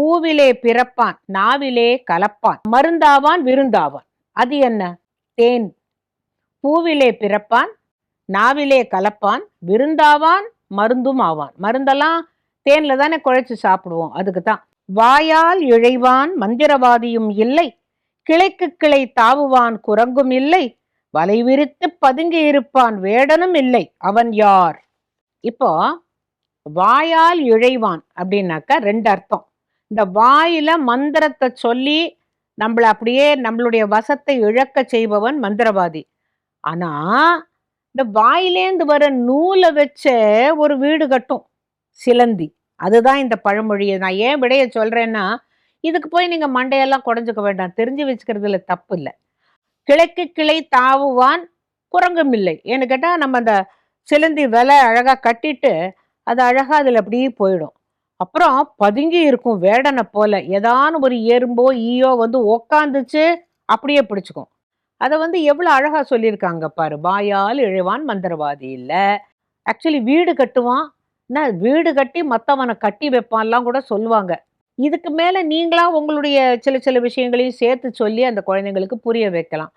பூவிலே பிறப்பான் நாவிலே கலப்பான். மருந்தாவான் விருந்தாவான். அது என்ன? தேன். பூவிலே பிறப்பான் நாவிலே கலப்பான் விருந்தாவான் மருந்தும் ஆவான். மருந்தெல்லாம் தேன்ல தானே குழைச்சு சாப்பிடுவோம். அதுக்கு தான் வாயால் இழைவான் மந்திரவாதியும் இல்லை. கிளைக்கு கிளை தாவுவான் குரங்கும் இல்லை. வலை விரித்து பதுங்கி இருப்பான் வேடனும் இல்லை. அவன் யார்? இப்போ வாயால் இழைவான் அப்படின்னாக்கா ரெண்டு அர்த்தம். இந்த வாயில மந்திரத்தை சொல்லி நம்மள அப்படியே நம்மளுடைய வசத்தை இழக்க செய்பவன் மந்திரவாதி. ஆனா இந்த வாயிலேந்து வர நூலை வச்ச ஒரு வீடு கட்டும் சிலந்தி. அதுதான் இந்த பழமொழியை நான் ஏன் விடைய சொல்றேன்னா இதுக்கு போய் நீங்க மண்டையெல்லாம் குடஞ்சுக்க வேண்டாம். தெரிஞ்சு வச்சுக்கிறதுல தப்பு இல்லை கிளைக்கு கிளை தாவுவான் குரங்கும் இல்லை. ஏன்னு கேட்டால் நம்ம அந்த சிலந்தி விலை அழகாக கட்டிட்டு அது அழகாக அதில் அப்படியே போயிடும். அப்புறம் பதுங்கி இருக்கும் வேடனை போல. ஏதான ஒரு எறும்போ ஈயோ வந்து உக்காந்துச்சு அப்படியே பிடிச்சிக்கும். அதை வந்து எவ்வளோ அழகாக சொல்லியிருக்காங்க பாரு. வாயால் இழைவான் மந்திரவாதி இல்லை. ஆக்சுவலி வீடு கட்டுவான். என்ன வீடு கட்டி மற்றவனை கட்டி வைப்பான்லாம் கூட சொல்லுவாங்க. இதுக்கு மேலே நீங்களாக உங்களுடைய சில சில விஷயங்களையும் சேர்த்து சொல்லி அந்த குழந்தைங்களுக்கு புரிய வைக்கலாம்.